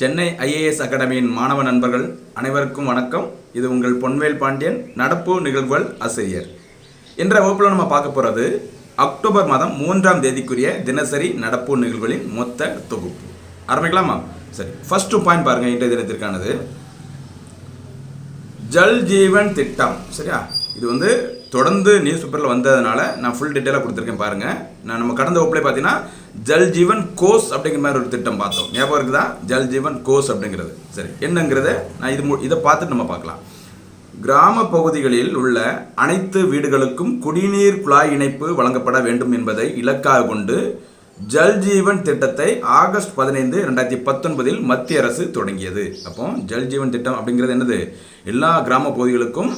Chennai IAS அகாடமியின் மாணவ நண்பர்கள் அனைவருக்கும் வணக்கம். இது உங்கள் பொன்வேல் பாண்டியன் நடப்பு நிகழ்வுகள் ஆசிரியர். என்ற வகுப்பில் நம்ம பார்க்க போகிறது அக்டோபர் மாதம் மூன்றாம் தேதிக்குரிய தினசரி நடப்பு நிகழ்வுகளின் மொத்த தொகுப்பு. ஆரம்பிக்கலாமா? சரி ஃபர்ஸ்ட் பாயிண்ட் பாருங்கள் இன்றைய தினத்திற்கானது. ஜல் ஜீவன் திட்டம் சரியா? இது வந்து தொடர்ந்து நியூஸ் பேப்பரில் வந்ததுனால நான் ஃபுல் டீட்டெயிலாக கொடுத்துருக்கேன் பாருங்கள் நான் நம்ம கடந்த வகுப்புல பார்த்தீங்கன்னா ஜல் ஜீவன் கோஸ் அப்படிங்கிற மாதிரி ஒரு திட்டம் பார்த்தோம். ஞாபகம் இருக்குதா? ஜல் ஜீவன் கோஸ் அப்படிங்கிறது. சரி என்னங்கிறத? நான் இது மு- இதை பார்த்துட்டு நம்ம பார்க்கலாம். கிராம பகுதிகளில் உள்ள அனைத்து வீடுகளுக்கும் குடிநீர் குழாய் இணைப்பு வழங்கப்பட வேண்டும் என்பதை இலக்காக கொண்டு ஜல் ஜீவன் திட்டத்தை ஆகஸ்ட் பதினைந்து ரெண்டாயிரத்தி பத்தொன்பதில் மத்திய அரசு தொடங்கியது. அப்போ ஜல் ஜீவன் திட்டம் அப்படிங்கிறது என்னது? எல்லா கிராம பகுதிகளுக்கும்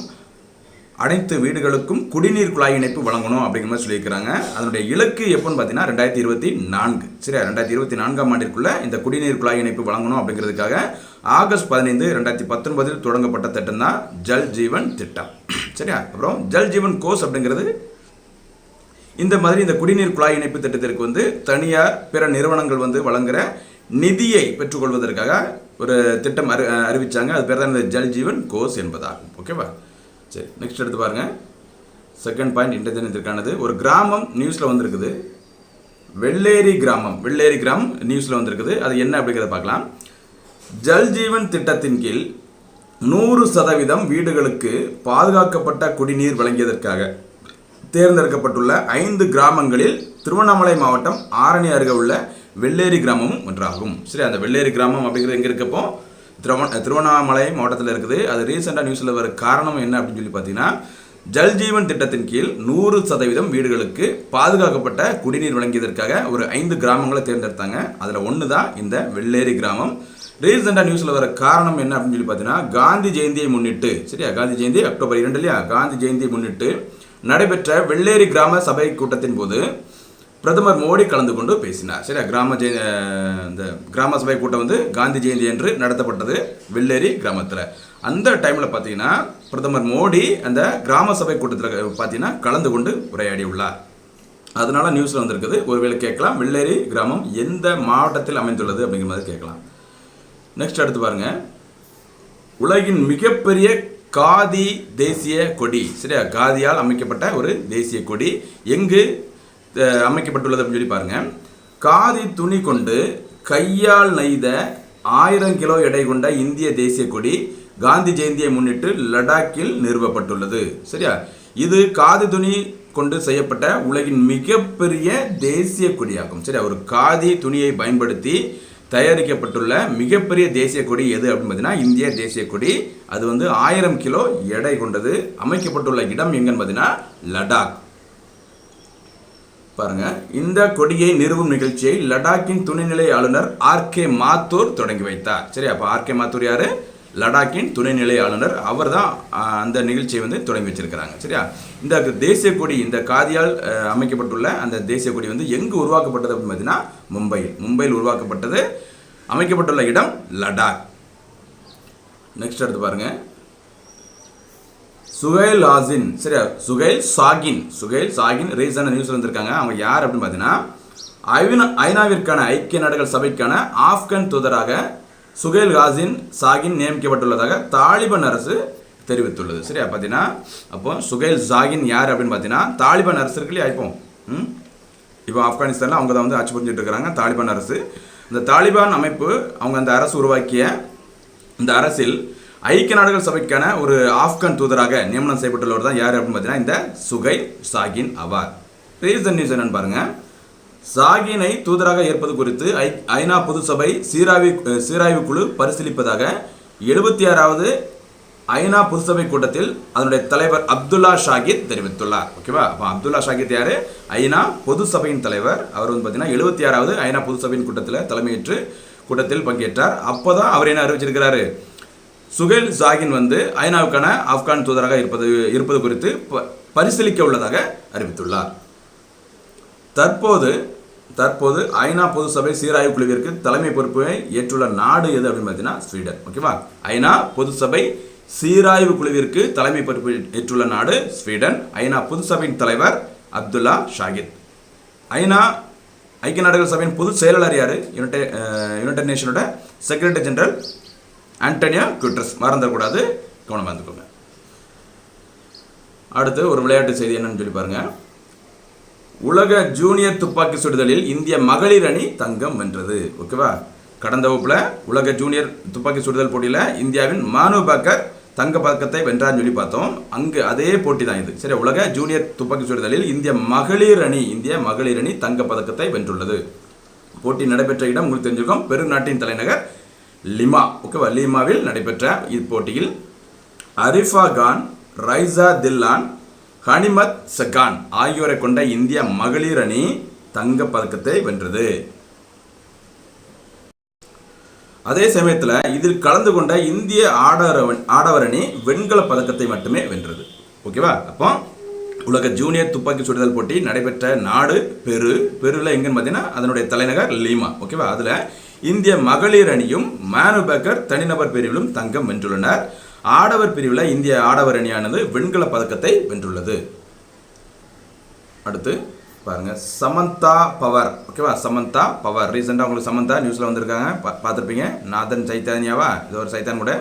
அனைத்து வீடுகளுக்கும் குடிநீர் குழாய் இணைப்பு வழங்கணும் அப்படிங்கிற மாதிரி சொல்லியிருக்கிறாங்க. அதனுடைய இலக்கு எப்போன்னு பார்த்தீங்கன்னா ரெண்டாயிரத்தி இருபத்தி நான்கு. சரியா? ரெண்டாயிரத்தி இருபத்தி நான்காம் ஆண்டிற்குள்ள இந்த குடிநீர் குழாய் இணைப்பு வழங்கணும் அப்படிங்கிறதுக்காக ஆகஸ்ட் பதினைந்து ரெண்டாயிரத்தி பத்தொன்பதில் தொடங்கப்பட்ட திட்டம் தான் ஜல் ஜீவன் திட்டம். சரியா? அப்புறம் ஜல் ஜீவன் கோஸ் அப்படிங்கிறது இந்த மாதிரி இந்த குடிநீர் குழாய் இணைப்பு திட்டத்திற்கு வந்து தனியார் பிற நிறுவனங்கள் வந்து வழங்குற நிதியை பெற்றுக்கொள்வதற்காக ஒரு திட்டம் அறி அறிவிச்சாங்க. அது பேர் தான் இந்த ஜல் ஜீவன் கோஸ் என்பதாகும். ஓகேவா? சரி நெக்ஸ்ட் எடுத்து பாருங்கள் செகண்ட் பாயிண்ட் இன்றைய தினத்திற்கானது ஒரு கிராமம் நியூஸில் வந்திருக்குது. வெள்ளேரி கிராமம் வெள்ளேரி கிராமம் நியூஸில் வந்திருக்குது. அது என்ன அப்படிங்கிறத பார்க்கலாம். ஜல் ஜீவன் திட்டத்தின் கீழ் நூறு சதவீதம் வீடுகளுக்கு பாதுகாக்கப்பட்ட குடிநீர் வழங்கியதற்காக தேர்ந்தெடுக்கப்பட்டுள்ள ஐந்து கிராமங்களில் திருவண்ணாமலை மாவட்டம் ஆரணி அருகே உள்ள வெள்ளேரி கிராமமும் ஒன்றாகும். சரி அந்த வெள்ளேரி கிராமம் அப்படிங்கிறது எங்கே இருக்கப்போ திருவண திருவண்ணாமலை மாவட்டத்தில் இருக்குது. அது ரீசெண்டாக நியூஸில் வர காரணம் என்ன அப்படின்னு சொல்லி பார்த்தீங்கன்னா ஜல்ஜீவன் திட்டத்தின் கீழ் நூறு சதவீதம் வீடுகளுக்கு பாதுகாக்கப்பட்ட குடிநீர் வழங்கியதற்காக ஒரு ஐந்து கிராமங்களை தேர்ந்தெடுத்தாங்க. அதில் ஒன்று தான் இந்த வெள்ளேரி கிராமம். ரீசெண்டாக நியூஸில் வர காரணம் என்ன அப்படின்னு சொல்லி பார்த்தீங்கன்னா காந்தி ஜெயந்தியை முன்னிட்டு சரியா? காந்தி ஜெயந்தி அக்டோபர் இரண்டு இல்லையா காந்தி ஜெயந்தியை முன்னிட்டு நடைபெற்ற வெள்ளேரி கிராம சபை கூட்டத்தின் போது பிரதமர் மோடி கலந்து கொண்டு பேசினார். சரியா? கிராம ஜெய இந்த கிராம சபை கூட்டம் வந்து காந்தி ஜெயந்தி என்று நடத்தப்பட்டது வெள்ளேரி கிராமத்தில். அந்த டைமில் பார்த்தீங்கன்னா பிரதமர் மோடி அந்த கிராம சபை கூட்டத்தில் பார்த்தீங்கன்னா கலந்து கொண்டு உரையாடி உள்ளார் அதனால நியூஸில் வந்திருக்குது. ஒருவேளை கேட்கலாம். வெள்ளேரி கிராமம் எந்த மாவட்டத்தில் அமைந்துள்ளது அப்படிங்கிற மாதிரி கேட்கலாம். நெக்ஸ்ட் அடுத்து பாருங்க. உலகின் மிகப்பெரிய காதி தேசிய கொடி. சரியா? காதியால் அமைக்கப்பட்ட ஒரு தேசிய கொடி. எங்கு? அமைக்கப்பட்டுள்ளது அப்படின்னு சொல்லி பாருங்கள் காதி துணி கொண்டு கையால் நெய்த ஆயிரம் கிலோ எடை கொண்ட இந்திய தேசிய கொடி காந்தி ஜெயந்தியை முன்னிட்டு லடாக்கில் நிறுவப்பட்டுள்ளது. சரியா? இது காதி துணி கொண்டு செய்யப்பட்ட உலகின் மிகப்பெரிய தேசிய கொடியாகும். சரியா? ஒரு காதி துணியை பயன்படுத்தி தயாரிக்கப்பட்டுள்ள மிகப்பெரிய தேசிய கொடி எது அப்படின்னு பார்த்தீங்கன்னா இந்திய தேசிய கொடி. அது வந்து ஆயிரம் கிலோ எடை கொண்டது. அமைக்கப்பட்டுள்ள இடம் எங்கன்னு பார்த்தீங்கன்னா லடாக். பாருங்க. இந்த கொடியை நிறுவும் நிகழ்ச்சியை லடாக்கின் துணைநிலை ஆளுநர் ஆர் கே மாத்தூர் தொடங்கி வைத்தார். சரி அப்போ ஆர் கே மாத்தூர் யாரு? லடாக்கின் துணைநிலை ஆளுநர். அவர் தான் அந்த நிகழ்ச்சியை வந்து தொடங்கி வச்சிருக்கிறாங்க. சரியா? இந்த தேசிய கொடி இந்த காதியால் அமைக்கப்பட்டுள்ள அந்த தேசிய கொடி வந்து எங்கு உருவாக்கப்பட்டது அப்படின்னு பார்த்தீங்கன்னா மும்பையில். மும்பையில் உருவாக்கப்பட்டது அமைக்கப்பட்டுள்ள இடம் லடாக். நெக்ஸ்ட் எடுத்து பாருங்கள் சுகைல் ஆசின். சரியா? சுகைல் சாகின். சுகைல் சாகின் ரீசன் நியூஸ் வந்திருக்காங்க. அவங்க யார் அப்படின்னு பார்த்தீங்கன்னா ஐநா ஐநாவிற்கான ஐக்கிய நாடுகள் சபைக்கான ஆப்கன் தூதராக சுகைல் ஹாசின் சாகின் நியமிக்கப்பட்டுள்ளதாக தாலிபான் அரசு தெரிவித்துள்ளது. சரியா? பார்த்தீங்கன்னா அப்போ சுகைல் சாகின் யார் அப்படின்னு பார்த்தீங்கன்னா தாலிபான் அரசு இருக்கு இப்போ ம்? இப்போ ஆப்கானிஸ்தானில் அவங்க தான் வந்து ஆட்சி புரிஞ்சுட்டு இருக்கிறாங்க தாலிபான் அரசு. இந்த தாலிபான் அமைப்பு அவங்க அந்த அரசு உருவாக்கிய இந்த அரசில் ஐக்கிய நாடுகள் சபைக்கான ஒரு ஆப்கான் தூதராக நியமனம் செய்யப்பட்டுள்ளவர் தான் யார் அப்படின்னு பார்த்தீங்கன்னா இந்த சுகை சாகின் அவார் ரீசன் நியூஸ் என்னன்னு பாருங்கள் சாகினை தூதராக ஏற்பது குறித்து ஐ ஐநா பொது சபை சீராய்வு சீராய்வு குழு பரிசீலிப்பதாக எழுபத்தி ஆறாவது ஐநா பொதுசபை கூட்டத்தில் அதனுடைய தலைவர் அப்துல்லா ஷாகித் தெரிவித்துள்ளார். ஓகேவா அப்போ அப்துல்லா ஷாகித் யார்? ஐநா பொது சபையின் தலைவர். அவர் வந்து பார்த்தீங்கன்னா எழுபத்தி ஆறாவது ஐநா பொது சபையின் கூட்டத்தில் தலைமையேற்று கூட்டத்தில் பங்கேற்றார். அப்போ தான் அவர் என்ன அறிவிச்சிருக்கிறாரு? சுகைல் ஜாகின் வந்து ஐநாவுக்கான ஆப்கான் தூதராக இருப்பது இருப்பது குறித்து ப- பரிசீலிக்க உள்ளதாக அறிவித்துள்ளார். தற்போது தற்போது ஐநா பொது சபை சீராய்வு குழுவிற்கு தலைமை பொறுப்பை ஏற்றுள்ள நாடு எது அப்படின்னு பார்த்தீங்கன்னா ஸ்வீடன். ஓகேவா? ஐநா பொது சபை சீராய்வு குழுவிற்கு தலைமை பொறுப்பு ஏற்றுள்ள நாடு ஸ்வீடன். ஐநா பொது சபையின் தலைவர் அப்துல்லா ஷாகித். ஐநா ஐக்கிய நாடுகள் சபையின் பொது செயலாளர் யார்? யுனைடெட் யுனைடெட் நேஷனோட செக்ரட்டரி ஜெனரல் ஆண்டனியா குட்ரஸ் மறந்துடக்கூடாது. கவனமாக இருந்துக்கோங்க. அடுத்து ஒரு விளையாட்டு செய்தி என்னன்னு சொல்லி பாருங்க. உலக ஜூனியர் துப்பாக்கி சுடுதலில் இந்திய மகளிர் அணி தங்கம் வென்றது. ஓகேவா? கடந்த வகுப்புல உலக ஜூனியர் துப்பாக்கி சுடுதல் போட்டியில் இந்தியாவின் மானு பாக்கர் தங்க பதக்கத்தை வென்றான்னு சொல்லி பார்த்தோம். அங்கு அதே போட்டி தான் இது. சரி உலக ஜூனியர் துப்பாக்கி சுடுதலில் இந்திய மகளிர் அணி இந்திய மகளிர் அணி தங்க பதக்கத்தை வென்றுள்ளது. போட்டி நடைபெற்ற இடம் உங்களுக்கு தெரிஞ்சிருக்கும். பெருநாட்டின் தலைநகர் லிமா. ஓகேவா? லிமாவில் நடைபெற்ற இப்போட்டியில் அரிஃபா கான் ரைசா தில்லான் ஹனிமத் சகான் ஆகியோரை கொண்ட இந்திய மகளிர் அணி தங்க பதக்கத்தை வென்றது. அதே சமயத்தில் இதில் கலந்து கொண்ட இந்திய ஆடவர் ஆடவர் அணி வெண்கல பதக்கத்தை மட்டுமே வென்றது. ஓகேவா? அப்போ உலக ஜூனியர் துப்பாக்கி சுடுதல் போட்டி நடைபெற்ற நாடு பெரு. பெருவில் எங்கன்னு பார்த்தீங்கன்னா அதனுடைய தலைநகர் லீமா. ஓகேவா? அதில் இந்திய மகளிர் அணியும் மேனு பேக்கர் தனிநபர் பிரிவிலும் தங்கம் வென்றுள்ளனர். ஆடவர் பிரிவில் இந்திய ஆடவர் அணியானது வெண்கல பதக்கத்தை வென்றுள்ளது. அடுத்து பாருங்க சமந்தா பவர். ஓகேவா? Samantha Power. ரீசெண்டாக உங்களுக்கு சமந்தா நியூஸில் வந்திருக்காங்க. பா பார்த்துருப்பீங்க. நாதன் சைத்தானியாவா? இது ஒரு சைத்தான் கூட.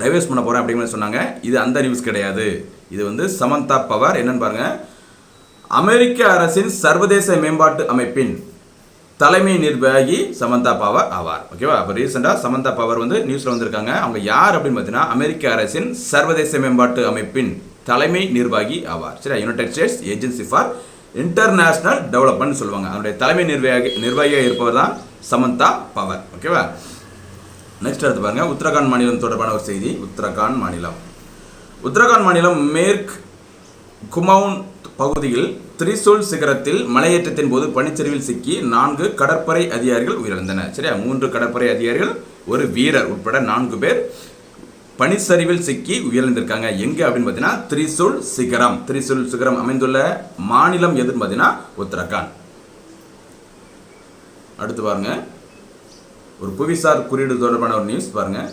டைவர்ஸ் பண்ண போகிறேன் அப்படிங்கிற சொன்னாங்க. இது அந்த நியூஸ் கிடையாது. இது வந்து சமந்தா பவர். என்னன்னு பாருங்க. அமெரிக்க அரசின் சர்வதேச மேம்பாட்டு அமைப்பின் தலைமை நிர்வாகி சமந்தா பவர் ஆவார். ஓகேவா அப்போ ரீசெண்டாக சமந்தா பவர் வந்து நியூஸில் வந்திருக்காங்க. அவங்க யார் அப்படின்னு பார்த்தீங்கன்னா அமெரிக்க அரசின் சர்வதேச மேம்பாட்டு அமைப்பின் தலைமை நிர்வாகி ஆவார். சரி United States agency for international development சொல்லுவாங்க. அதனுடைய தலைமை நிர்வாகி நிர்வாகியாக இருப்பவர் தான் சமந்தா பவர். ஓகேவா நெக்ஸ்ட் எடுத்து பாருங்கள் உத்தரகாண்ட் மாநிலம் தொடர்பான ஒரு செய்தி. உத்தரகாண்ட் மாநிலம். உத்தரகாண்ட் மாநிலம் மேற்கு குமவுன் பகுதியில் திரிசூல் சிகரத்தில் மலையேற்றத்தின் போது பனிச்சரிவில் சிக்கி நான்கு கடற்படை அதிகாரிகள் உயிரிழந்தனர். சரியா? மூன்று கடற்படை அதிகாரிகள் ஒரு வீரர் உட்பட நான்கு பேர் பனிச்சரிவில் சிக்கி உயிரிழந்திருக்காங்க. எங்கே அப்படின்னு பார்த்தீங்கன்னா திரிசூல் சிகரம். திரிசூல் சிகரம் அமைந்துள்ள மாநிலம் எதுன்னு பார்த்தீங்கன்னா உத்தரகாண்ட். அடுத்து பாருங்க. ஒரு புவிசார் குறியீடு தொடர்பான ஒரு நியூஸ் பாருங்கள்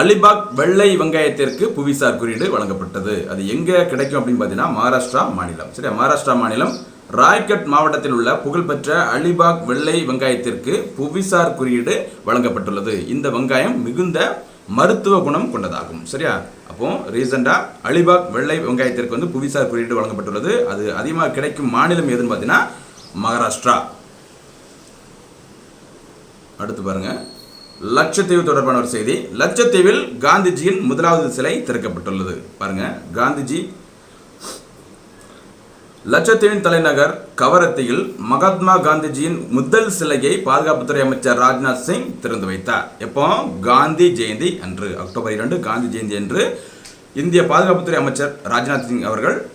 அலிபாக் வெள்ளை வெங்காயத்திற்கு புவிசார் குறியீடு வழங்கப்பட்டது. அது எங்கே கிடைக்கும் அப்படின்னு பார்த்தீங்கன்னா மகாராஷ்டிரா மாநிலம். சரியா? மகாராஷ்டிரா மாநிலம். ராய்கட் மாவட்டத்தில் உள்ள புகழ்பெற்ற அலிபாக் வெள்ளை வெங்காயத்திற்கு புவிசார் குறியீடு வழங்கப்பட்டுள்ளது. இந்த வெங்காயம் மிகுந்த மருத்துவ குணம் கொண்டதாகும். சரியா? அப்போ ரீசெண்டா அலிபாக் வெள்ளை வெங்காயத்திற்கு வந்து புவிசார் குறியீடு வழங்கப்பட்டுள்ளது. அது அதிகமாக கிடைக்கும் மாநிலம் எதுன்னு பார்த்தீங்கன்னா மகாராஷ்டிரா. அடுத்து பாருங்கள் லட்சத்தீவு தொடர்பான ஒரு செய்தி. லட்சத்தீவில் காந்திஜியின் முதலாவது சிலை திறக்கப்பட்டுள்ளது. பாருங்க காந்திஜி. லட்சத்தீவின் தலைநகர் கவரத்தியில் மகாத்மா காந்திஜியின் முதல் சிலையை பாதுகாப்புத்துறை அமைச்சர் ராஜ்நாத் சிங் திறந்து வைத்தார். எப்போ? காந்தி ஜெயந்தி அன்று. அக்டோபர் இரண்டு காந்தி ஜெயந்தி அன்று இந்திய பாதுகாப்புத்துறை அமைச்சர் ராஜ்நாத் சிங் அவர்கள்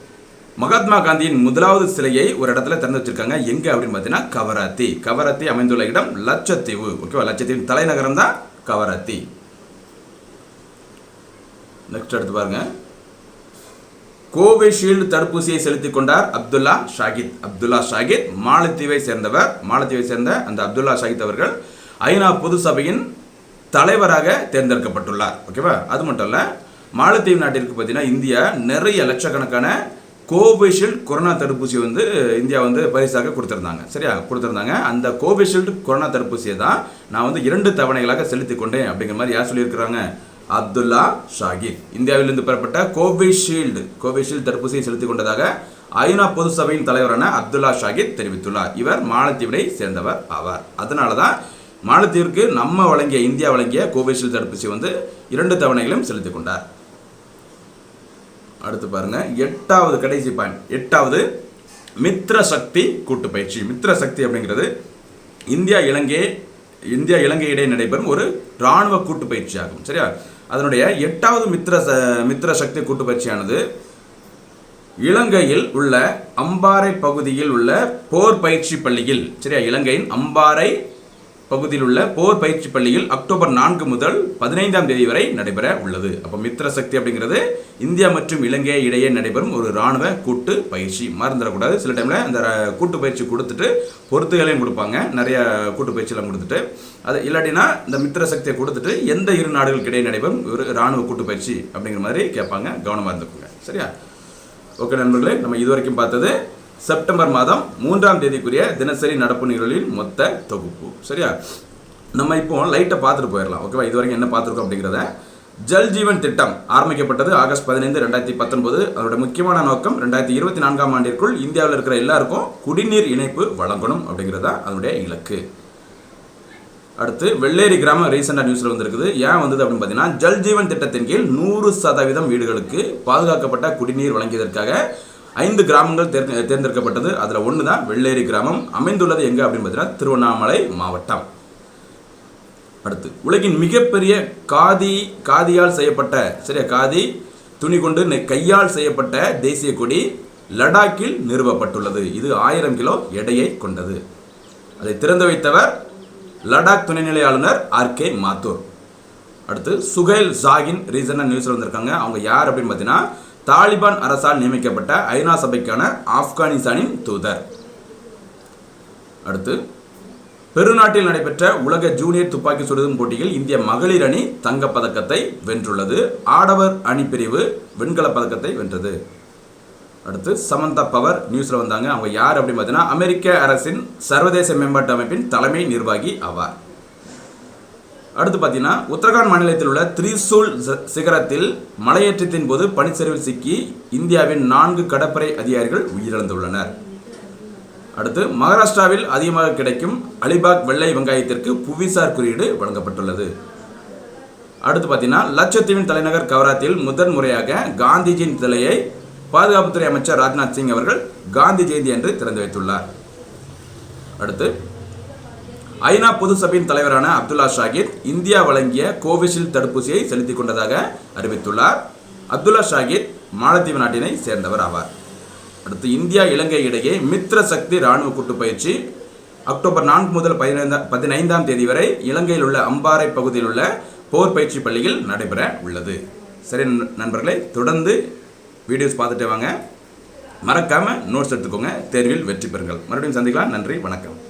மகாத்மா காந்தியின் முதலாவது சிலையை ஒரு இடத்துல திறந்து வச்சிருக்காங்க. எங்க அப்படின்னு பார்த்தீங்கன்னா கவராத்தி. கவராத்தி அமைந்துள்ள இடம் லட்சத்தீவு. ஓகேவா? லட்சத்தீவின் தலைநகரம் தான் கவராத்தி. நெக்ஸ்ட் எடுத்து பாருங்க. கோவிஷீல்டு தடுப்பூசியை செலுத்திக் கொண்டார் அப்துல்லா ஷாகித். அப்துல்லா ஷாகித் மாலத்தீவை சேர்ந்தவர். மாலத்தீவை சேர்ந்த அந்த அப்துல்லா ஷாகித் அவர்கள் ஐநா பொது சபையின் தலைவராக தேர்ந்தெடுக்கப்பட்டுள்ளார். ஓகேவா? அது மட்டும் இல்ல மாலத்தீவு நாட்டிற்கு பார்த்தீங்கன்னா இந்தியா நிறைய லட்சக்கணக்கான கோவிஷீல்டு கொரோனா தடுப்பூசி வந்து இந்தியா வந்து பரிசாக கொடுத்துருந்தாங்க. சரியா? கொடுத்துருந்தாங்க. அந்த கோவிஷீல்டு கொரோனா தடுப்பூசியை தான் நான் வந்து இரண்டு தவணைகளாக செலுத்தி கொண்டேன் அப்படிங்கிற மாதிரி யார் சொல்லியிருக்கிறாங்க? அப்துல்லா ஷாகித் இந்தியாவிலிருந்து பெறப்பட்ட கோவிஷீல்டு கோவிஷீல்டு தடுப்பூசியை செலுத்திக் கொண்டதாக ஐநா பொது சபையின் தலைவரான அப்துல்லா ஷாகித் தெரிவித்துள்ளார். இவர் மாலத்தீவினை சேர்ந்தவர் ஆவார். அதனால தான் மாலத்தீவிற்கு நம்ம வழங்கிய இந்தியா வழங்கிய கோவிஷீல்டு தடுப்பூசி வந்து இரண்டு தவணைகளும் செலுத்திக் கொண்டார். அடுத்து பாருங்க. எட்டாவது கடைசி பாயிண்ட் எட்டாவது மித்ர சக்தி கூட்டு பயிற்சி. மித்ர சக்தி அப்படிங்கிறது இந்தியா இலங்கை இந்தியா இலங்கை இடையே நடைபெறும் ஒரு இராணுவ கூட்டு பயிற்சி ஆகும் சரியா? அதனுடைய எட்டாவது மித்ர ச- மித்ர சக்தி கூட்டு பயிற்சியானது இலங்கையில் உள்ள அம்பாறை பகுதியில் உள்ள போர் பயிற்சி பள்ளியில். சரியா? இலங்கையின் அம்பாறை பகுதியில் உள்ள போர் பயிற்சி பள்ளியில் அக்டோபர் நான்கு முதல் பதினைந்தாம் தேதி வரை நடைபெற உள்ளது. அப்போ மித்திர சக்தி அப்படிங்கிறது இந்தியா மற்றும் இலங்கை இடையே நடைபெறும் ஒரு இராணுவ கூட்டு பயிற்சி. மறந்துடக்கூடாது. சில டைமில் அந்த கூட்டு பயிற்சி கொடுத்துட்டு பொறுத்துகளையும் கொடுப்பாங்க. நிறைய கூட்டு பயிற்சியெல்லாம் கொடுத்துட்டு. அது இல்லாட்டினா இந்த மித்திர சக்தியை கொடுத்துட்டு எந்த இரு நாடுகளுக்கு இடையே நடைபெறும் ஒரு இராணுவ கூட்டு பயிற்சி அப்படிங்கிற மாதிரி கேட்பாங்க. கவனமாக இருந்துக்கோங்க. சரியா? ஓகே நண்பர்களே நம்ம இதுவரைக்கும் பார்த்தது செப்டம்பர் மாதம் மூன்றாம் தேதிக்குரிய தினசரி நடப்பு நிகழ்வுகளின் மொத்த தொகுப்பு. சரியா? நம்ம இப்போ லைட்டை பார்த்துட்டு போயிடலாம். ஓகேவா இது வரைக்கும் என்ன பார்த்துருக்கோம் அப்படிங்கிறத. ஜல் ஜீவன் திட்டம் ஆரம்பிக்கப்பட்டது ஆகஸ்ட் பதினைந்து ரெண்டாயிரத்தி பத்தொன்பது. அதோட முக்கியமான நோக்கம் ரெண்டாயிரத்தி இருபத்தி நான்காம் ஆண்டிற்குள் இந்தியாவில் இருக்கிற எல்லாருக்கும் குடிநீர் இணைப்பு வழங்கணும் அப்படிங்கிறதா அதனுடைய இலக்கு. அடுத்து வெள்ளேரி கிராமம் ரீசெண்டாக நியூஸில் வந்திருக்குது. ஏன் வந்தது அப்படின்னு பார்த்தீங்கன்னா ஜல் ஜீவன் திட்டத்தின் கீழ் நூறு சதவீதம் வீடுகளுக்கு பாதுகாக்கப்பட்ட குடிநீர் வழங்கியதற்காக ஐந்து கிராமங்கள் தேர்ந்து தேர்ந்தெடுக்கப்பட்டது. அதில் ஒன்று தான் வெள்ளேரி கிராமம். அமைந்துள்ளது எங்கே அப்படின்னு பார்த்தீங்கன்னா திருவண்ணாமலை மாவட்டம். அடுத்து உலகின் மிகப்பெரிய காதி காதியால் செய்யப்பட்ட சரியா காதி துணி கொண்டு நெ- கையால் செய்யப்பட்ட தேசிய கொடி லடாக்கில் நிறுவப்பட்டுள்ளது. இது ஆயிரம் கிலோ எடையை கொண்டது. அதை திறந்து வைத்தவர் லடாக் துணைநிலை ஆளுநர் ஆர் கே மாத்தூர். அடுத்து சுகைல் ஜாகின் ரீசனாக நியூஸில் வந்திருக்காங்க. அவங்க யார் அப்படின்னு பார்த்தீங்கன்னா தாலிபான் அரசால் நியமிக்கப்பட்ட ஐநா சபைக்கான ஆப்கானிஸ்தானின் தூதர். அடுத்து பெருநாட்டில் நடைபெற்ற உலக ஜூனியர் துப்பாக்கி சுடுதும் போட்டியில் இந்திய மகளிர் அணி தங்கப் பதக்கத்தை வென்றுள்ளது. ஆடவர் அணி பிரிவு வெண்கலப் பதக்கத்தை வென்றது. அடுத்து சமந்தா பவர் நியூஸில் வந்தாங்க. அவங்க யார் அப்படின்னு பார்த்தீங்கன்னா அமெரிக்க அரசின் சர்வதேச மேம்பாட்டு அமைப்பின் தலைமை நிர்வாகி ஆவார். அடுத்து பார்த்தீங்கன்னா உத்தரகாண்ட் மாநிலத்தில் உள்ள திரிசூல் ச- சிகரத்தில் மலையேற்றத்தின் போது பனிச்சரிவில் சிக்கி இந்தியாவின் நான்கு கடற்படை அதிகாரிகள் உயிரிழந்துள்ளனர். அடுத்து மகாராஷ்டிராவில் அதிகமாக கிடைக்கும் அலிபாக் வெள்ளை வெங்காயத்திற்கு புவிசார் குறியீடு வழங்கப்பட்டுள்ளது. அடுத்து பார்த்தீங்கன்னா லட்சத்தீவின் தலைநகர் கவராத்தில் முதன் முறையாக காந்திஜியின் சிலையை பாதுகாப்புத்துறை அமைச்சர் ராஜ்நாத் சிங் அவர்கள் காந்தி ஜெயந்தி என்று திறந்து வைத்துள்ளார். அடுத்து ஐநா பொது சபையின் தலைவரான அப்துல்லா ஷாகித் இந்தியா வழங்கிய கோவிஷீல்டு தடுப்பூசியை செலுத்திக் கொண்டதாக அறிவித்துள்ளார். அப்துல்லா ஷாகித் மாலத்தீவு நாட்டினை சேர்ந்தவர் ஆவார். அடுத்து இந்தியா இலங்கை இடையே மித்ர சக்தி ராணுவ கூட்டு பயிற்சி அக்டோபர் நான்கு முதல் பதினைந்தாம் பதினைந்தாம் தேதி வரை இலங்கையில் உள்ள அம்பாறை பகுதியில் உள்ள போர் பயிற்சி பள்ளியில் நடைபெற உள்ளது. சரி நண்- தொடர்ந்து வீடியோஸ் பார்த்துட்டே வாங்க. மறக்காமல் நோட்ஸ் எடுத்துக்கோங்க. தேர்வில் வெற்றி பெறுங்கள். மறுபடியும் சந்திக்கலாம். நன்றி வணக்கம்.